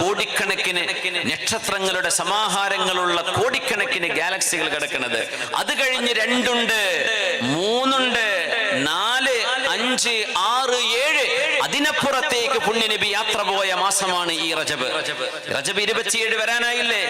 കോടിക്കണക്കിന് നക്ഷത്രങ്ങളുടെ സമാഹാരങ്ങളുള്ള കോടിക്കണക്കിന് ഗാലക്സികൾ കിടക്കുന്നത്. അത് കഴിഞ്ഞ് രണ്ടുണ്ട് മൂന്നുണ്ട് നാല് അഞ്ച് പുണ്യനബി യാത്ര പോയ മാസമാണ് ഈ റജബ്. റജബ് ഇരുപത്തിയേഴ് വരാനായില്ലേ?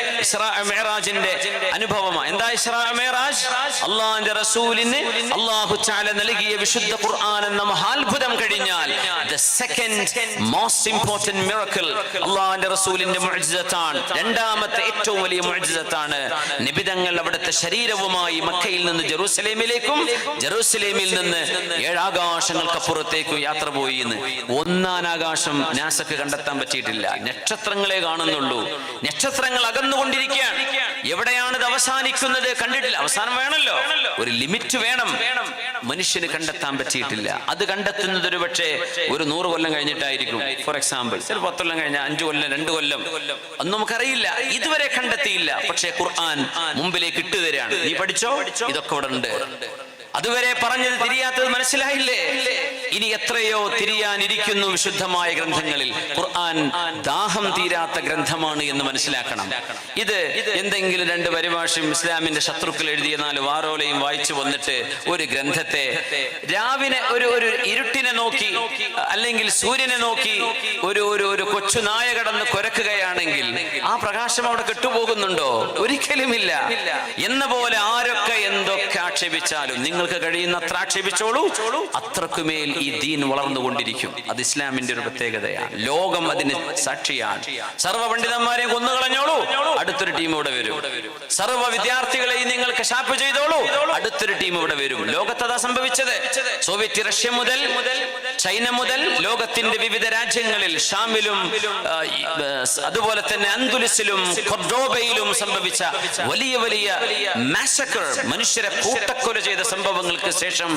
മെഹറാജിന്റെ അനുഭവമാണ് എന്താ ഇസ്രാ മെഹറാജ് അള്ളാഹിന്റെ റസൂലിന് അള്ളാഹു ചാല നൽകിയ വിശുദ്ധ ഖുർആൻ എന്ന മഹാത്ഭുതം കഴിഞ്ഞാൽ the second most important miracle അള്ളാഹിന്റെ റസൂലിന്റെ മുഅ്ജിസത്താണ്. രണ്ടാമത്തെ ഏറ്റവും വലിയ മുഅ്ജിസത്താണ്. നിബിതങ്ങൾ അവിടുത്തെ ശരീരവുമായി മക്കയിൽ നിന്ന് ജെറൂസലേമിലേക്കും ജെറൂസലേമിൽ നിന്ന് ഏഴാകാശങ്ങൾക്കപ്പുറത്തേക്കും യാത്ര പോയി എന്ന്. ഒന്നാം ആകാശം നാസക്ക് കണ്ടെത്താൻ പറ്റിയിട്ടില്ല. നക്ഷത്രങ്ങളെ കാണുന്നുള്ളൂ. നക്ഷത്രങ്ങൾ അകന്നുകൊണ്ടിരിക്കുകയാണ്. എവിടെയാണ് ഇത് അവസാനിക്കുന്നത് കണ്ടിട്ടില്ല. അവസാനം വേണമല്ലോ. ഒരു ലിമിറ്റ് വേണം. മനുഷ്യന് കണ്ടെത്താൻ പറ്റിയിട്ടില്ല. അത് കണ്ടെത്തുന്നത് ഒരു പക്ഷേ ഒരു നൂറ് കൊല്ലം കഴിഞ്ഞിട്ടായിരിക്കും. ഫോർ എക്സാമ്പിൾ ചില പത്ത് കൊല്ലം കഴിഞ്ഞ അഞ്ചു കൊല്ലം രണ്ട് കൊല്ലം. ഒന്നും നമുക്കറിയില്ല. ഇതുവരെ കണ്ടെത്തിയില്ല. പക്ഷേ ഖുർആൻ മുമ്പിലേക്ക് ഇട്ടുതരാണ് നീ പഠിച്ചോ? ഇതൊക്കെ ഇവിടെ ഉണ്ട്. അതുവരെ പറഞ്ഞത് തിരിയാത്തത് മനസ്സിലായില്ലേ? ഇനി എത്രയോ തിരിയാനിരിക്കുന്നു വിശുദ്ധമായ ഗ്രന്ഥങ്ങളിൽ. ഖുർആൻ ദാഹം തീരാത്ത ഗ്രന്ഥമാണ് എന്ന് മനസ്സിലാക്കണം. ഇത് എന്തെങ്കിലും രണ്ട് പരിഭാഷയും ഇസ്ലാമിന്റെ ശത്രുക്കൾ എഴുതിയ നാല് വാരോലയും വായിച്ചു വന്നിട്ട് ഒരു ഗ്രന്ഥത്തെ രാവിലെ ഒരു ഒരു ഇരുട്ടിനെ നോക്കി അല്ലെങ്കിൽ സൂര്യനെ നോക്കി ഒരു ഒരു ഒരു കൊച്ചു നായ കടന്ന് കൊരക്കുകയാണെങ്കിൽ ആ പ്രകാശം അവിടെ കെട്ടുപോകുന്നുണ്ടോ? ഒരിക്കലുമില്ല. എന്ന പോലെ ആരൊക്കെ എന്തൊക്കെ ആക്ഷേപിച്ചാലും നിങ്ങൾക്ക് കഴിയുന്നത്ര ആക്ഷേപിച്ചോളൂ. അത്രക്കുമേൽ ഈ ദീൻ വളർന്നുകൊണ്ടിരിക്കും. അത് ഇസ്ലാമിന്റെ ഒരു പ്രത്യേകതയാണ്. ലോകം അതിന് സാക്ഷിയാണ്. സർവ പണ്ഡിതന്മാരെയും കൊന്നുകളഞ്ഞോളൂ. അടുത്തൊരു ടീം ഇവിടെ വരും. സർവ വിദ്യാർത്ഥികളെയും നിങ്ങൾക്ക് ഷാപ്പ് ചെയ്തോളൂ. അടുത്തൊരു ടീം ഇവിടെ വരും. ലോകത്തതാ സംഭവിച്ചത്. സോവിയറ്റ് റഷ്യ മുതൽ ചൈന മുതൽ ലോകത്തിന്റെ വിവിധ രാജ്യങ്ങളിൽ ഷാമിലും അതുപോലെ തന്നെ അന്തുലിസിലും കൊർഡോബയിലും സംഭവിച്ച വലിയ വലിയ മാസക്കർ മനുഷ്യരെ കൂട്ടക്കൊല ചെയ്ത സംഭവങ്ങൾക്ക് ശേഷം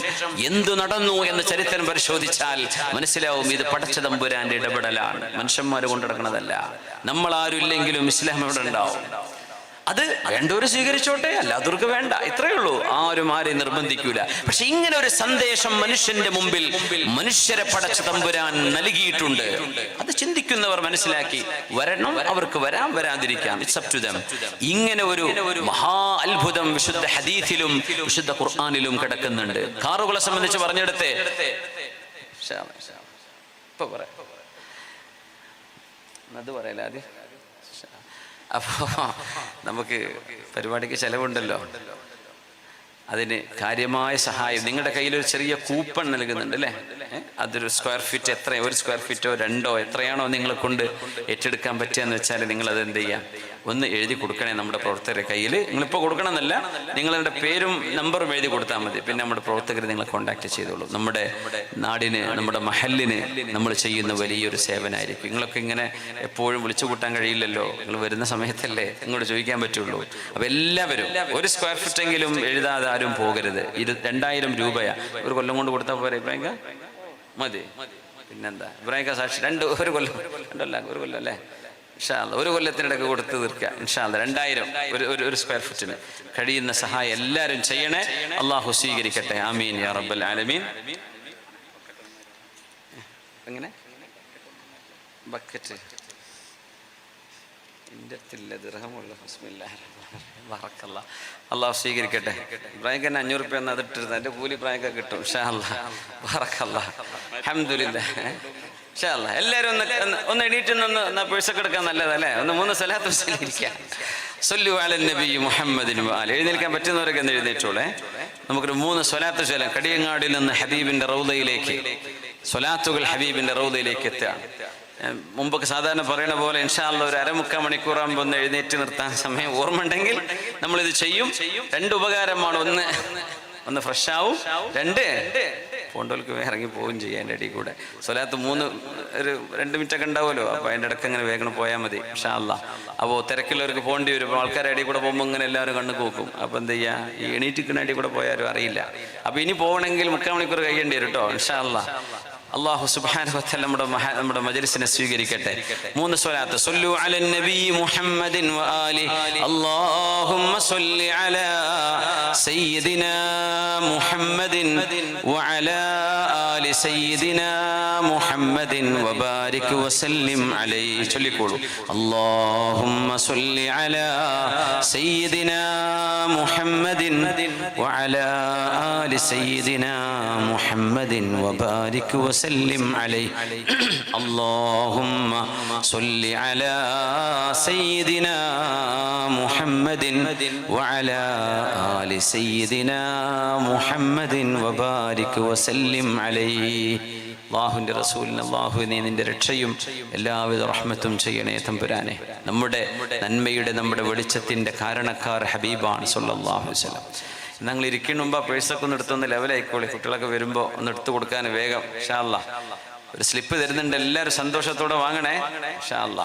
എന്തു നടന്നു എന്ന് ചരിത്രം പരിശോധിച്ചാൽ മനസ്സിലാവും ഇത് പടച്ച തമ്പുരാന്റെ ഇടപെടലാണ്. മനുഷ്യന്മാർ കൊണ്ടിടക്കണതല്ല നമ്മൾ ആരുല്ലെങ്കിലും ഇസ്ലാം ഇവിടെ ഉണ്ടാവും? അത് വേണ്ടവർ സ്വീകരിച്ചോട്ടെ അല്ലാത്തവർക്ക് വേണ്ട. ഇത്രയേ ഉള്ളൂ. ആരും ആരെയും നിർബന്ധിക്കൂല. പക്ഷെ ഇങ്ങനെ ഒരു സന്ദേശം മനുഷ്യന്റെ മുമ്പിൽ മനുഷ്യരെ പടച്ച തമ്പുരാൻ നൽകിയിട്ടുണ്ട്. അത് ചിന്തിക്കുന്നവർ മനസ്സിലാക്കി വരണം അവർക്ക് വരാം വരാതിരിക്കാം. ഇറ്റ്സ് ടു ഇങ്ങനെ ഒരു മഹാ അത്ഭുതം വിശുദ്ധ ഹദീഫിലും വിശുദ്ധ ഖുർആാനിലും കിടക്കുന്നുണ്ട്. കാറുകളെ സംബന്ധിച്ച് പറഞ്ഞെടുത്തേ. പറയാം അത് പറയല അപ്പോൾ നമുക്ക് പരിപാടിക്ക് ചെലവുണ്ടല്ലോ. അതിന് കാര്യമായ സഹായം. നിങ്ങളുടെ കയ്യിൽ ഒരു ചെറിയ കൂപ്പൺ നൽകുന്നുണ്ട് അല്ലേ? അതൊരു സ്ക്വയർ ഫീറ്റ് എത്ര ഒരു സ്ക്വയർ ഫീറ്റോ രണ്ടോ എത്രയാണോ നിങ്ങളെ കൊണ്ട് ഏറ്റെടുക്കാൻ പറ്റുകയെന്ന് വെച്ചാൽ നിങ്ങൾ അത് എന്ത് ചെയ്യാം? ഒന്ന് എഴുതി കൊടുക്കണേ നമ്മുടെ പ്രവർത്തകരുടെ കയ്യിൽ നിങ്ങളിപ്പോൾ കൊടുക്കണമെന്നല്ല നിങ്ങളുടെ പേരും നമ്പറും എഴുതി കൊടുത്താൽ മതി. പിന്നെ നമ്മുടെ പ്രവർത്തകർ നിങ്ങളെ കോൺടാക്ട് ചെയ്തോളൂ. നമ്മുടെ നാടിന് നമ്മുടെ മഹലിന് നമ്മൾ ചെയ്യുന്ന വലിയൊരു സേവനമായിരിക്കും നിങ്ങളൊക്കെ ഇങ്ങനെ എപ്പോഴും വിളിച്ചു കൂട്ടാൻ കഴിയില്ലല്ലോ. നിങ്ങൾ വരുന്ന സമയത്തല്ലേ നിങ്ങളോട് ചോദിക്കാൻ പറ്റുള്ളൂ. അപ്പോൾ എല്ലാവരും ഒരു സ്ക്വയർ ഫീറ്റെങ്കിലും എഴുതാതെ ആരും പോകരുത്. ഇത് രണ്ടായിരം രൂപയാ. ഒരു കൊല്ലം കൊണ്ട് കൊടുത്താൽ പോരെ ഇബ്രാഹിം മതി. പിന്നെന്താ? ഇബ്രാഹിം സാക്ഷി. രണ്ട് ഒരു കൊല്ലം. രണ്ടല്ല ഒരു കൊല്ലം അല്ലേ? ഇൻഷാല്ല ഒരു കൊല്ലത്തിനിടയ്ക്ക് കൊടുത്ത് തീർക്കുക. ഇൻഷാല്ല രണ്ടായിരം ഒരു ഒരു സ്ക്വയർ ഫീറ്റിന് കഴിയുന്ന സഹായം എല്ലാവരും ചെയ്യണേ. അള്ളാഹു സ്വീകരിക്കട്ടെ. ആമീൻ യാ റബ്ബൽ ആലമീൻ. എങ്ങനെ? ബക്കറ്റ്. ബറക്കല്ലാ. അള്ളാഹു സ്വീകരിക്കട്ടെ. ഇബ്രാഹിം തന്നെ അഞ്ഞൂറ് റുപ്യ എന്ന് അതിട്ടിരുന്നത് എന്റെ കൂലി ഇബ്രാഹിം കിട്ടും. ഷാ അല്ലാ അഹമ്മദില്ല ഷാ അല്ലാ എല്ലാവരും ഒന്ന് ഒന്ന് എണീറ്റ് നിന്ന് പേഴ്സൊക്കെ എടുക്കാൻ നല്ലതല്ലേ? ഒന്ന് മൂന്ന് സ്ഥലത്ത് ഇരിക്കാം. സൊല്ലു അലൻ നബി മുഹമ്മദിന് എഴുന്നേൽക്കാൻ പറ്റുന്നവരൊക്കെ ഒന്ന് എഴുന്നേറ്റോളെ. നമുക്കൊരു മൂന്ന് സ്വലാത്ത് ചൊല്ലാം. കടിയങ്ങാടിൽ നിന്ന് ഹബീബിന്റെ റൗദയിലേക്ക് സ്വലാത്തുകൾ ഹബീബിന്റെ റൗദയിലേക്ക് എത്തുകയാണ് ഏഹ് മുമ്പൊക്കെ സാധാരണ പറയണ പോലെ ഇൻഷാല്ല ഒരു അരമുക്കാൽ മണിക്കൂറാകുമ്പോൾ ഒന്ന് എഴുന്നേറ്റ് നിർത്താൻ സമയം ഓർമ്മ ഉണ്ടെങ്കിൽ നമ്മളിത് ചെയ്യും. രണ്ട് ഉപകാരമാണ്. ഒന്ന് ഒന്ന് ഫ്രഷ് ആവും. രണ്ട് പോണ്ടോൽക്ക് ഇറങ്ങി പോവുകയും ചെയ്യാം എന്റെ ഇടയിൽ കൂടെ. സ്വലാത്ത് മൂന്ന് ഒരു രണ്ട് മിനിറ്റ് ഒക്കെ ഉണ്ടാവുമല്ലോ? അപ്പോൾ അതിന്റെ ഇടയ്ക്ക് അങ്ങനെ വേഗം പോയാൽ മതി ഇൻഷാ അല്ല അപ്പോൾ തിരക്കുള്ളവർക്ക് പോകേണ്ടി വരും. അപ്പോൾ ആൾക്കാരുടെ ഇടയിൽ കൂടെ പോകുമ്പോൾ ഇങ്ങനെ എല്ലാവരും കണ്ണു കൂക്കും. അപ്പോൾ എന്ത് ചെയ്യുക ഈ എണീറ്റിക്കുന്ന ഇടയിൽ കൂടെ പോയാലും അറിയില്ല. അപ്പോൾ ഇനി പോകണമെങ്കിൽ മുക്കാൽ മണിക്കൂർ കഴിയേണ്ടി വരും കേട്ടോ ഇൻഷാ അല്ലാ അള്ളാഹു തആല നമ്മുടെ നമ്മുടെ മജ്ലിസിനെ സ്വീകരിക്കട്ടെ. മൂന്ന് സ്വലാത്ത്. സല്ലു അലൻ നബി മുഹമ്മദിൻ ആലി അല്ലാഹുമ്മ സല്ലി അലാ സയ്യിദിനാ മുഹമ്മദിൻ വ آل سيدنا محمد وبارك وسلم عليه ചൊല്ലിക്കോളൂ اللهم صل على سيدنا محمد وعلى آل سيدنا محمد وبارك وسلم عليه اللهم صل على سيدنا محمد وعلى آل سيدنا محمد وبارك وسلم عليه അള്ളാഹുവിന്റെ റസൂലിന് അള്ളാഹു നീ നിന്റെ രക്ഷയും എല്ലാവിധ റഹ്മത്തും ചെയ്യണേ തമ്പുരാനെ. നമ്മുടെ നന്മയുടെ നമ്മുടെ വെളിച്ചത്തിന്റെ കാരണക്കാർ ഹബീബാണ് സല്ലല്ലാഹു അലൈഹി വസല്ലം. ഞങ്ങൾ ആ പേഴ്സൊക്കെ ഒന്ന് എടുത്തൊന്ന് ലെവലായിക്കോളി കുട്ടികളൊക്കെ വരുമ്പോൾ ഒന്ന് എടുത്തു കൊടുക്കാൻ വേഗം. ഷാല്ല ഒരു സ്ലിപ്പ് തരുന്നുണ്ട്. എല്ലാവരും സന്തോഷത്തോടെ വാങ്ങണേ. ഷാല്ല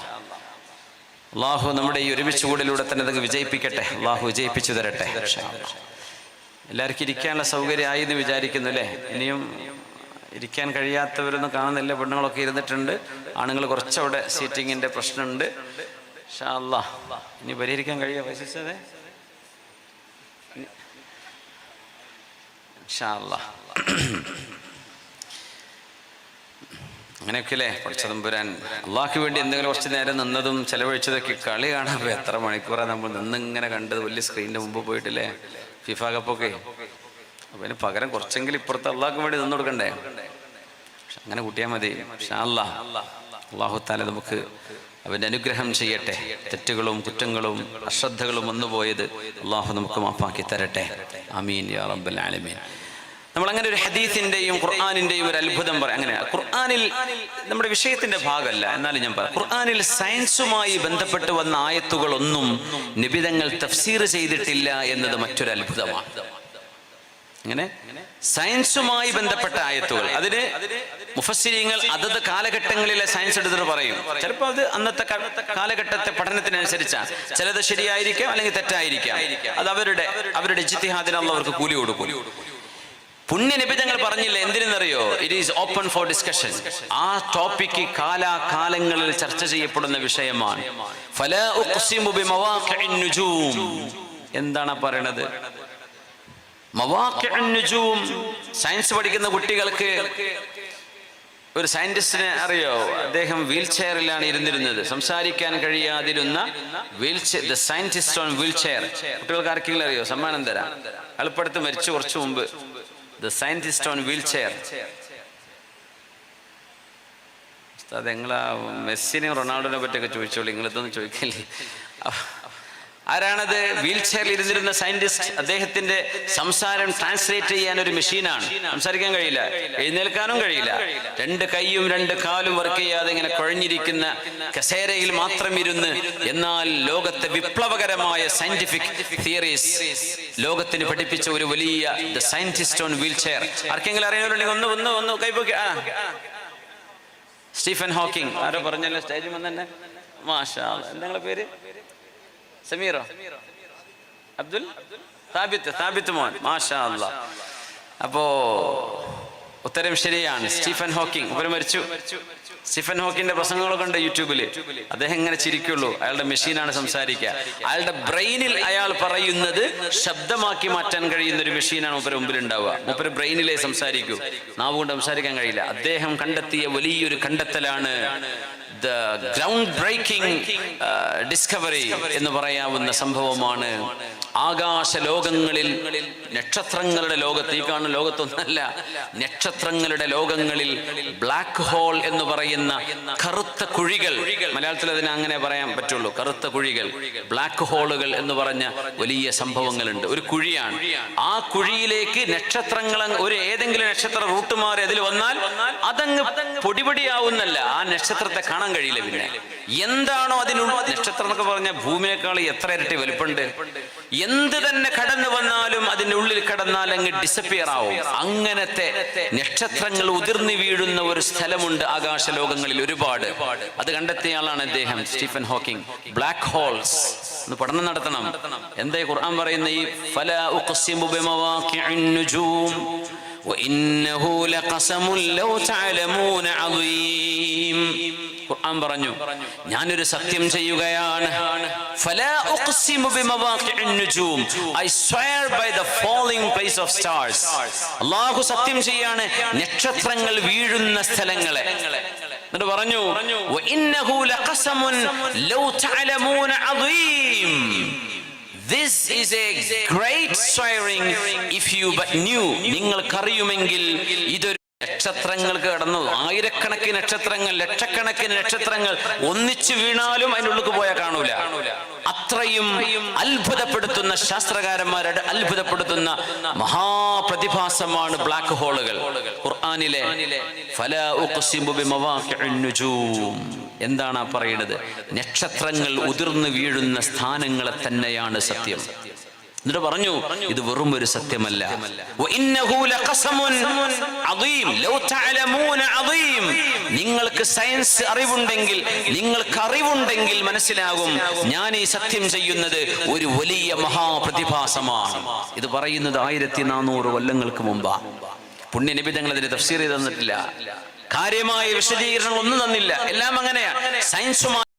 അള്ളാഹു നമ്മുടെ ഈ ഒരുമിച്ച് കൂടിലൂടെ തന്നെ അത് വിജയിപ്പിക്കട്ടെ. അള്ളാഹു വിജയിപ്പിച്ചു തരട്ടെ. എല്ലാവർക്കും ഇരിക്കാനുള്ള സൗകര്യമായി എന്ന് വിചാരിക്കുന്നു അല്ലേ? ഇനിയും ഇരിക്കാൻ കഴിയാത്തവരൊന്നും കാണുന്നില്ല. പെണ്ണുങ്ങളൊക്കെ ഇരുന്നിട്ടുണ്ട്. ആണുങ്ങൾ കുറച്ചവിടെ സീറ്റിങ്ങിന്റെ പ്രശ്നമുണ്ട്. ഷാ അല്ലാ. ഇനി പരിഹരിക്കാൻ കഴിയുമോ പൈസേ അങ്ങനെയൊക്കെയല്ലേ അല്ലാ. അങ്ങനെയൊക്കെ അല്ലേ പഠിച്ചതമ്പുരാൻ അള്ളാഹ്ക്ക് വേണ്ടി എന്തെങ്കിലും കുറച്ച് നേരം നിന്നതും ചെലവഴിച്ചതൊക്കെ കളി കാണാൻ എത്ര മണിക്കൂറാണ് നമ്മൾ നിന്നിങ്ങനെ കണ്ടത്? വലിയ സ്ക്രീനിന്റെ മുമ്പ് പോയിട്ടില്ലേ? ഫിഫ കപ്പൊക്കെ അപ്പൊ അതിന് പകരം കുറച്ചെങ്കിലും ഇപ്പുറത്ത് അള്ളാഹ്ക്ക് വേണ്ടി നിന്ന് കൊടുക്കണ്ടേ? അങ്ങനെ കൂട്ടിയാൽ മതി. ഷാല്ലാ അള്ളാഹു താല നമുക്ക് അവന്റെ അനുഗ്രഹം ചെയ്യട്ടെ. തെറ്റുകളും കുറ്റങ്ങളും അശ്രദ്ധകളും വന്നുപോയത് അള്ളാഹു നമുക്ക് മാപ്പാക്കി തരട്ടെ. അമീൻ യാ റബ്ബൽ ആലമീൻ. നമ്മൾ അങ്ങനെ ഒരു ഹദീസിന്റെയും ഖുർആാനിന്റെയും ഒരു അത്ഭുതം പറയാം. അങ്ങനെ ഖുർആാനിൽ നമ്മുടെ വിഷയത്തിന്റെ ഭാഗമല്ല. എന്നാലും ഞാൻ പറയാം. ഖുർആാനിൽ സയൻസുമായി ബന്ധപ്പെട്ട് വന്ന ആയത്തുകളൊന്നും നിബിതങ്ങൾ തഫ്സീർ ചെയ്തിട്ടില്ല എന്നത് മറ്റൊരു അത്ഭുതമാണ് അങ്ങനെ സയൻസുമായി ബന്ധപ്പെട്ട ആയത്തുകൾ. അതിന് മുഫസ്സിരിങ്ങൾ അതത് കാലഘട്ടങ്ങളിലെ സയൻസ് എടുത്തിട്ട് പറയും. ചിലപ്പോൾ അത് അന്നത്തെ കാലഘട്ടത്തെ പഠനത്തിനനുസരിച്ചാണ് ചിലത് ശരിയായിരിക്കാം അല്ലെങ്കിൽ തെറ്റായിരിക്കാം. അത് അവരുടെ അവരുടെ ജിത്തിഹാദിനുള്ള അവർക്ക് കൂലി കൊടുക്കും. പുണ്യ നിബിധങ്ങൾ പറഞ്ഞില്ല? എന്തിനെന്നറിയോ? It is open for discussion ആ ടോപ്പിക്ക് കാലാകാലങ്ങളിൽ ചർച്ച ചെയ്യപ്പെടുന്ന വിഷയമാണ്. എന്താണ് പറയണത്. സയൻസ് പഠിക്കുന്ന കുട്ടികൾക്ക് ഒരു സയന്റിസ്റ്റിനെ അറിയോ? അദ്ദേഹം വീൽ ചെയറിലാണ് ഇരുന്നിരുന്നത്. സംസാരിക്കാൻ കഴിയാതിരുന്ന wheel the scientist on wheelchair കുട്ടികൾക്ക് ആർക്കെങ്കിലും അറിയോ? സമ്മാനം തരാം. എളുപ്പടുത്ത് മരിച്ചു കുറച്ചു മുമ്പ്. The scientist on wheelchair അതെങ്ങളാ മെസ്സിനെയും റൊണാൾഡോനെ പറ്റിയൊക്കെ ചോദിച്ചോളൂ. നിങ്ങളിതൊന്നും ചോദിക്കില്ലേ. ആരാണത്? വീൽ ചെയറിൽ ഇരുന്നിരുന്ന സയന്റിസ്റ്റ് അദ്ദേഹത്തിന്റെ സംസാരം ട്രാൻസ്ലേറ്റ് ചെയ്യാൻ ഒരു മെഷീനാണ്. സംസാരിക്കാൻ കഴിയില്ല. എഴുന്നേൽക്കാനും കഴിയില്ല. രണ്ട് കൈയും രണ്ട് കാലും വർക്ക് ചെയ്യാതെ ഇങ്ങനെ കുഴഞ്ഞിരിക്കുന്ന കസേരയിൽ മാത്രം ഇരുന്ന് എന്നാൽ ലോകത്തെ വിപ്ലവകരമായ സയന്റിഫിക് തിയറീസ് ലോകത്തിന് പഠിപ്പിച്ച ഒരു വലിയ the scientist on wheelchair ആർക്കെങ്കിലും അറിയുന്നുണ്ടെങ്കിൽ ഒന്ന് ഒന്ന് ഒന്ന് കൈപ്പൊക്കെ ആ. Stephen Hawking. ആരോ പറഞ്ഞല്ലോ സ്റ്റേജിൽ വന്നെ മാഷാ. എന്താ പേര്? സമീറോ അബ്ദുൽ താബിത്ത് താബിത്ത് മോൻ. മാഷാ അല്ലാ അപ്പോ ഉത്തരം ശരിയാണ്. Stephen Hawking. ഉപരി മരിച്ചു. സ്റ്റീഫൻ ഹോക്കിന്റെ പ്രസംഗങ്ങളൊക്കെ ഉണ്ട് യൂട്യൂബിൽ അദ്ദേഹം എങ്ങനെ ചിരിക്കുള്ളൂ. അയാളുടെ മെഷീനാണ് സംസാരിക്കുക. അയാളുടെ ബ്രെയിനിൽ അയാൾ പറയുന്നത് ശബ്ദമാക്കി മാറ്റാൻ കഴിയുന്ന ഒരു മെഷീനാണ് മൂപ്പര് മുമ്പിൽ ഉണ്ടാവുക മൂപ്പര് ബ്രെയിനിലേ സംസാരിക്കൂ. നാവുകൊണ്ട് സംസാരിക്കാൻ കഴിയില്ല. അദ്ദേഹം കണ്ടെത്തിയ വലിയൊരു കണ്ടെത്തലാണ് ഗ്രൗണ്ട് ബ്രേക്കിംഗ് ഡിസ്കവറി എന്ന് പറയാവുന്ന സംഭവമാണ് ആകാശ ലോകങ്ങളിൽ നക്ഷത്രങ്ങളുടെ ലോകത്ത് ഈ കാണുന്ന ലോകത്തൊന്നല്ല നക്ഷത്രങ്ങളുടെ ലോകങ്ങളിൽ ബ്ലാക്ക് ഹോൾ എന്ന് പറയുന്ന കറുത്ത കുഴികൾ. മലയാളത്തിൽ അതിനെ അങ്ങനെ പറയാൻ പറ്റുള്ളൂ. കറുത്ത കുഴികൾ ബ്ലാക്ക് ഹോളുകൾ എന്ന് പറഞ്ഞ വലിയ സംഭവങ്ങളുണ്ട്. ഒരു കുഴിയാണ്. ആ കുഴിയിലേക്ക് നക്ഷത്രങ്ങൾ ഒരു ഏതെങ്കിലും നക്ഷത്ര റൂട്ട് മാറി അതിൽ വന്നാൽ അതങ്ങ് പൊടിപൊടിയാവുന്നല്ല. ആ നക്ഷത്രത്തെ കാണാൻ കഴിയില്ല പിന്നെ. എന്താണോ അതിനുള്ള നക്ഷത്രം എന്നൊക്കെ പറഞ്ഞ ഭൂമിയേക്കാൾ എത്ര ഇരട്ടി വലുപ്പമുണ്ട് എന്ത് തന്നെ കടന്നു വന്നാലും അതിന്റെ ഉള്ളിൽ കടന്നാൽ അങ്ങ് ഡിസപ്പിയർ ആവും അങ്ങനത്തെ നക്ഷത്രങ്ങൾ ഉതിർന്നു വീഴുന്ന ഒരു സ്ഥലമുണ്ട് ആകാശ ലോകങ്ങളിൽ ഒരുപാട് അത് കണ്ടെത്തിയ ആളാണ് അദ്ദേഹം സ്റ്റീഫൻ ഹോക്കിംഗ് ബ്ലാക്ക് ഹോൾസ് ഒന്ന് പഠനം നടത്തണം എന്താ ഈ ഖുർആൻ പറയുന്ന ഈ ഫല ഉഖ്സിമു ബിമവാഖിഇൻ നുജൂം وإنه لقسم لو تعلمون عظيم ഖുർആൻ പറഞ്ഞു ഞാനൊരു സത്യം ചെയ്യുകയാണ്. ഫലാ ഐ ഫോളിംഗ് ഓഫ് സ്റ്റാർസ് അല്ലാഹു സത്യം ചെയ്യാണ് നക്ഷത്രങ്ങൾ വീഴുന്ന സ്ഥലങ്ങളെ. എന്നിട്ട് പറഞ്ഞു ലൗ തഅലമൂന This is a great swearing if you but knew. നിങ്ങൾക്കറിയുമെങ്കിൽ ഇതൊരു നക്ഷത്രങ്ങൾക്ക് കിടന്നത് ആയിരക്കണക്കിന് നക്ഷത്രങ്ങൾ ലക്ഷക്കണക്കിന് നക്ഷത്രങ്ങൾ ഒന്നിച്ചു വീണാലും അതിനുള്ളിൽ പോയാൽ കാണൂല. അത്രയും അത്ഭുതപ്പെടുത്തുന്ന ശാസ്ത്രകാരന്മാരുടെ അത്ഭുതപ്പെടുത്തുന്ന മഹാപ്രതിഭാസമാണ് ബ്ലാക്ക് ഹോളുകൾ ഖുർആനിലെ ഫല എന്താണ് പറയുന്നത്? നക്ഷത്രങ്ങൾ ഉതിർന്നു വീഴുന്ന സ്ഥാനങ്ങളെ തന്നെയാണ് സത്യം. എന്നിട്ട് പറഞ്ഞു ഇത് വെറും ഒരു സത്യമല്ല നിങ്ങൾക്ക് സയൻസ് അറിവുണ്ടെങ്കിൽ നിങ്ങൾക്ക് അറിവുണ്ടെങ്കിൽ മനസ്സിലാകും ഞാൻ ഈ സത്യം ചെയ്യുന്നത് ഒരു വലിയ മഹാപ്രതിഭാസമാണ്. ഇത് പറയുന്നത് ആയിരത്തി നാനൂറ് കൊല്ലങ്ങൾക്ക് മുമ്പാ. പുണ്യ തങ്ങൾ അതിന് തഫ്സീർ ചെയ്ത് തന്നിട്ടില്ല. കാര്യമായ വിശദീകരണങ്ങൾ ഒന്നും തന്നില്ല. എല്ലാം അങ്ങനെയാ. സയൻസുമായി